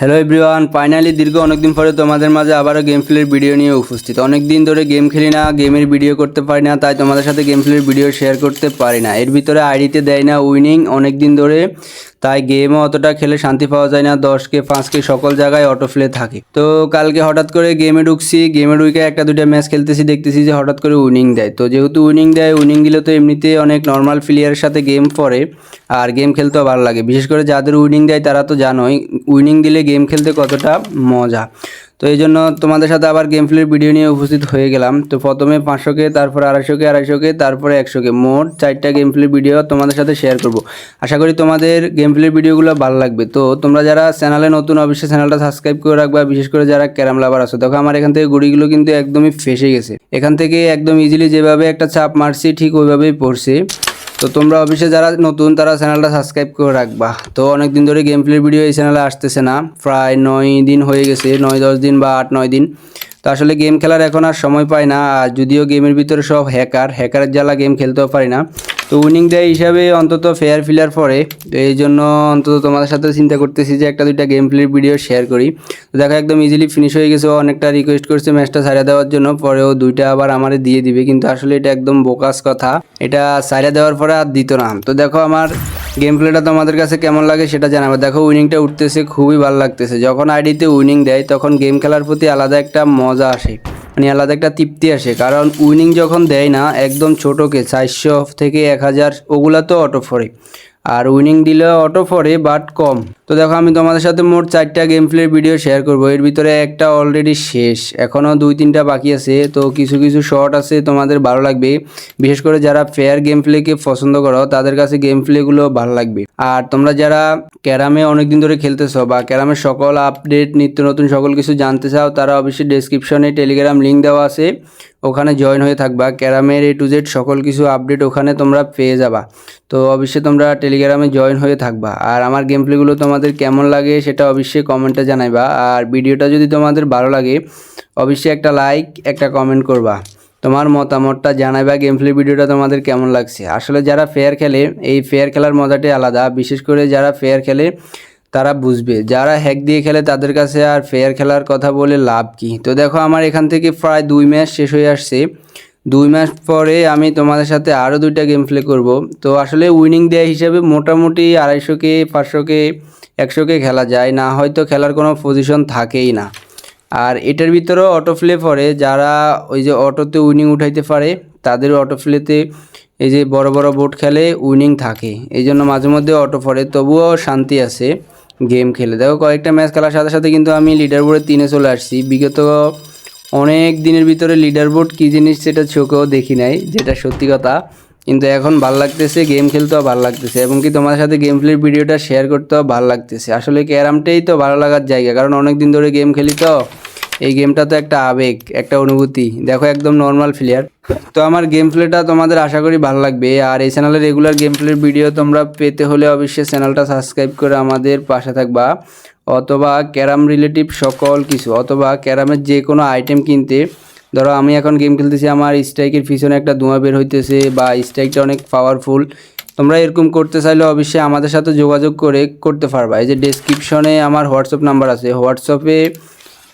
Hello everyone finally দীর্ঘ অনেকদিন পরে তোমাদের মাঝে আবারও গেম প্লের ভিডিও নিয়ে উপস্থিত। অনেক দিন ধরে গেম খেলি না গেমের ভিডিও করতে পারি না, তাই তোমাদের সাথে গেম প্লের ভিডিও শেয়ার করতে পারি না। এর ভিতরে আইডিতে দেয় না উইনিং অনেক দিন ধরে তাই গেমও অতটা খেলে শান্তি পাওয়া যায় না। দশকে, পাঁচকে সকল জায়গায় অটো ফ্লে থাকে। তো কালকে হঠাৎ করে গেমে ঢুকছি গেমে ঢুকে একটা দুইটা ম্যাচ খেলতেছি, দেখতেছি যে হঠাৎ করে উইনিং দেয়। তো যেহেতু উইনিং দেয় উইনিং দিলে তো এমনিতে অনেক নর্মাল প্লেয়ারের সাথে গেম পড়ে, আর গেম খেলতেও ভালো লাগে। বিশেষ করে যাদের উইনিং দেয় তারা তো জানোই উইনিং দিলে গেম খেলতে কতটা মজা। তো এই জন্য তোমাদের সাথে আবার গেম প্লের ভিডিও নিয়ে উপস্থিত হয়ে গেলাম। তো প্রথমে পাঁচশোকে, তারপরে আড়াইশোকে আড়াইশোকে, তারপরে একশোকে। মোট চারটা গেম প্লের ভিডিও তোমাদের সাথে শেয়ার করব। আশা করি তোমাদের গেম প্লের ভিডিওগুলো ভালো লাগবে। তো তোমরা যারা চ্যানেলে নতুন, অবশ্যই চ্যানেলটা সাবস্ক্রাইব করে রাখবা। বিশেষ করে যারা ক্যারাম লাভার আছো। দেখো, আমার এখান থেকে গুড়িগুলো কিন্তু একদমই ফেসে গেছে। এখান থেকে একদম ইজিলি যেভাবে একটা চাপ মারছি, ঠিক ওইভাবেই পড়ছে। তো তোমরা অফিসে যারা নতুন, তারা চ্যানেলটা সাবস্ক্রাইব করে রাখবা। তো অনেক দিন ধরে গেম প্লের ভিডিও এই চ্যানেলে আসতেছে না। প্রায় নয় দিন হয়ে গেছে, নয় দশ দিন বা আট, নয় দিন। তো আসলে গেম খেলার এখন আর সময় পায় না, আর যদিও গেমের ভিতরে সব হ্যাকার হ্যাকারের জ্বালা গেম খেলতেও পারি না। তো উইনিং দেয় হিসাবে অন্তত ফেয়ার ফিলার পরে। তো এই জন্য অন্তত তোমাদের সাথে চিন্তা করতেছি যে একটা দুইটা গেম প্লের ভিডিও শেয়ার করি। তো দেখো একদম ইজিলি ফিনিশ হয়ে গেছে। অনেকটা রিকোয়েস্ট করছে ম্যাচটা সারিয়ে দেওয়ার জন্য। পরেও দুইটা আবার আমারে দিয়ে দিবে। কিন্তু আসলে এটা একদম বোকাস কথা। এটা ছাড়া দেওয়ার পরে আর দিত না। তো দেখো আমার গেম প্লেটা তোমাদের কাছে কেমন লাগে সেটা জানাবে। দেখো উইনিংটা উঠতেছে, খুবই ভালো লাগতেছে। যখন আইডিতে উইনিং দেয়, তখন গেম খেলার প্রতি আলাদা একটা মজা আসে। মানে আলাদা একটা তৃপ্তি আসে। কারণ উইনিং যখন দেয় না, একদম ছোটোকে, চারশো থেকে এক হাজার, ওগুলা তো অটো ফরে আর উইনিং দিলে অটো ফরে, বাট কম। তো দেখো, আমি তোমাদের সাথে মোট চারটা গেম প্লের ভিডিও শেয়ার করব। এর ভিতরে একটা অলরেডি শেষ। এখনও দুই, তিনটা বাকি আছে। তো কিছু কিছু শর্ট আছে তোমাদের ভালো লাগবে। বিশেষ করে যারা ফেয়ার গেম প্লেকে পছন্দ করো, তাদের কাছে গেম প্লেগুলো ভালো লাগবে। আর তোমরা যারা ক্যারামে অনেকদিন ধরে খেলতেছো বা ক্যারামের সকল আপডেট নিত্য নতুন সকল কিছু জানতে চাও, তারা অবশ্যই ডেসক্রিপশনে টেলিগ্রাম লিঙ্ক দেওয়া আছে। ওখানে জয়েন হয়ে থাকবা। ক্যারামের এ টু জেড সকল কিছু আপডেট ওখানে তোমরা পেয়ে যাবা। তো অবশ্যই তোমরা টেলিগ্রামে জয়েন হয়ে থাকবা। আর আমার গেম প্লেগুলো তোমাদের কেমন লাগে সেটা অবশ্যই কমেন্টে জানাইবা। আর ভিডিওটা যদি তোমাদের ভালো লাগে, অবশ্যই একটা লাইক একটা কমেন্ট করবা। তোমার মতামতটা জানাইবা গেম প্লে ভিডিওটা তোমাদের কেমন লাগছে। আসলে যারা ফেয়ার খেলে, এই ফেয়ার খেলার মজাটাই আলাদা। বিশেষ করে যারা ফেয়ার খেলে তারা বুঝবে। যারা হ্যাক দিয়ে খেলে তাদের কাছে আর ফেয়ার খেলার কথা বলে লাভ কি? তো দেখো আমার এখান থেকে প্রায় দুই ম্যাচ শেষ হয়ে আসছে। দুই ম্যাচ পরে আমি তোমাদের সাথে আরও দুইটা গেম প্লে করব। তো আসলে উইনিং দেওয়া হিসাবে মোটামুটি আড়াইশোকে পাঁচশোকে একশোকে খেলা যায়। না হয়তো খেলার কোনো পজিশন থাকেই না। আর এটার ভিতরেও অটো প্লে পরে যারা ওই যে অটোতে উইনিং উঠাইতে পারে, তাদের অটো প্লেতে এই যে বড় বড় বোট খেলে উইনিং থাকে। এই জন্য মাঝে মধ্যে অটো পড়ে। তবুও শান্তি আছে। গেম খেলে। দেখো, কয়েকটা ম্যাচ খেলার সাথে সাথে কিন্তু আমি লিডার বোর্ডে তিনে চলে আসছি। বিগত অনেক দিনের ভিতরে লিডার বোর্ড কী জিনিস সেটা চোখেও দেখি নাই, যেটা সত্যি কথা। কিন্তু এখন ভালো লাগতেছে গেম খেলতেও ভালো লাগতেছে, এবং কি তোমার সাথে গেম প্লের ভিডিওটা শেয়ার করতেও ভালো লাগতেছে। আসলে ক্যারামটাই তো ভালো লাগার জায়গা, কারণ অনেক দিন ধরে গেম খেলি তো। এই গেমটা তো একটা আবেগ, একটা অনুভূতি। দেখো একদম নর্মাল প্লেয়ার তো আমার গেম প্লেটা তোমাদের আশা করি ভালো লাগবে। আর এই চ্যানেলে রেগুলার গেম প্লের ভিডিও তোমরা পেতে হলে অবশ্যই চ্যানেলটা সাবস্ক্রাইব করে আমাদের পাশে থাকবা। অথবা ক্যারাম রিলেটিভ সকল কিছু, অথবা ক্যারামের যে কোনো আইটেম কিনতে। ধরো আমি এখন গেম খেলতেছি, আমার স্ট্রাইকের পিছনে একটা ধোঁয়া বের হইতেছে বা স্ট্রাইকটা অনেক পাওয়ারফুল তোমরা এরকম করতে চাইলে অবশ্যই আমাদের সাথে যোগাযোগ করে করতে পারবা। এই যে ডেসক্রিপশনে আমার হোয়াটসঅ্যাপ নাম্বার আছে। হোয়াটসঅ্যাপে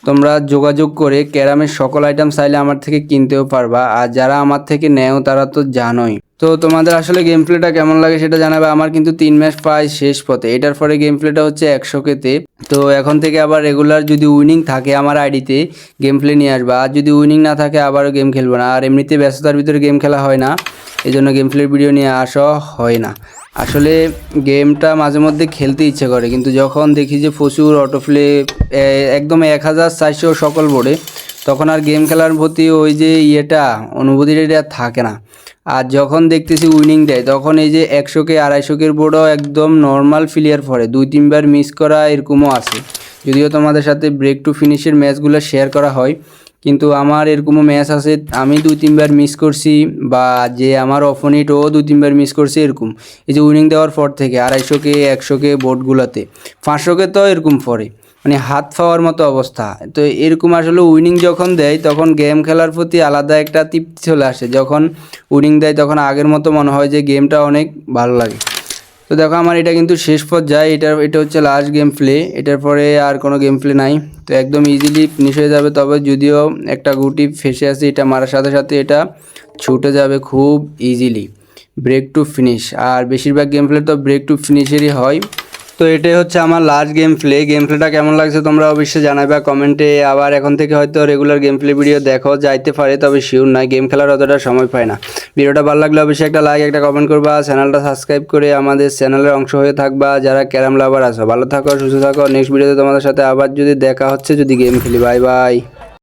তোমরা যোগাযোগ করে ক্যারামের সকল আইটেম চাইলে আমার থেকে কিনতেও পারবা। আর যারা আমার থেকে নেও, তারা তো জানোই। তো তোমাদের আসলে গেম প্লেটা কেমন লাগে সেটা জানাবে। আমার কিন্তু তিন ম্যাচ প্রায় শেষ পথে। এটার পরে গেম প্লেটা হচ্ছে একশো কেতে তো। এখন থেকে আবার রেগুলার যদি উইনিং থাকে আমার আইডিতে গেম প্লে নিয়ে আসবা। আর যদি উইনিং না থাকে, আবারও গেম খেলব না। আর এমনিতে ব্যস্ততার ভিতরে গেম খেলা হয় না। এই জন্য গেম প্লের ভিডিও নিয়ে আসা হয় না। আসলে গেমটা মাঝে মধ্যে খেলতে ইচ্ছে করে, কিন্তু যখন দেখি যে প্রচুর অটোপ্লে একদম এক হাজার চারশো সকল বোর্ডে তখন আর গেম খেলার প্রতি ওই যে ইয়েটা অনুভূতিটা এটা থাকে না। আর যখন দেখতেছি উইনিং দেয় তখন এই যে একশোকে, আড়াইশোকের বোর্ডও একদম নর্মাল প্লেয়ার পড়ে, দুই, তিনবার মিস করা এরকমও আছে। যদিও তোমাদের সাথে ব্রেক টু ফিনিশের ম্যাচগুলো শেয়ার করা হয় কিন্তু আমার এরকমও ম্যাচ আছে, আমি দুই তিনবার মিস করছি বা যে আমার অপোনেন্ট ও দুই তিনবার মিস করছে এরকম। এই যে উইনিং দেওয়ার পর থেকে আড়াইশোকে, একশোকে বোর্ডগুলোতে, পাঁচশোকে তো এরকম পরে মানে হাত পাওয়ার মতো অবস্থা। তো এরকম আসলে উইনিং যখন দেয়, তখন গেম খেলার প্রতি আলাদা একটা তৃপ্তি চলে আসে। যখন উইনিং দেয়, তখন আগের মতো মনে হয় যে গেমটা অনেক ভালো লাগে। তো দেখো আমার এটা কিন্তু শেষ পর্যায়ে এটা এটা হচ্ছে লাস্ট গেম প্লে এটার পরে আর কোনো গেম প্লে নাই। তো একদম ইজিলি ফিনিশ হয়ে যাবে, তবে যদিও একটা গুটি ফেসে আছে, এটা মারার সাথে সাথে এটা ছুটে যাবে খুব ইজিলি ব্রেক টু ফিনিশ আর বেশিরভাগ গেম প্লে তো ব্রেক টু ফিনিশেরই হয়। তো এটাই হচ্ছে আমার লাস্ট গেম প্লে গেম প্লেটা কেমন লাগছে তোমরা অবশ্যই জানাবে কমেন্টে। আবার এখন থেকে হয়তো রেগুলার গেম প্লে ভিডিও দেখো, যাইতে পারে, তবে শিওর নয়। গেম খেলার অতটা সময় পায় না। ভিডিওটা ভালো লাগলে অবশ্যই একটা লাইক একটা কমেন্ট করবা। চ্যানেলটা সাবস্ক্রাইব করে আমাদের চ্যানেলের অংশ হয়ে থাকবা। যারা ক্যারাম লাভার আসো ভালো থাকো, সুস্থ থাকো। নেক্সট ভিডিওতে তোমাদের সাথে আবার যদি দেখা হচ্ছে, যদি গেম খেলি বাই বাই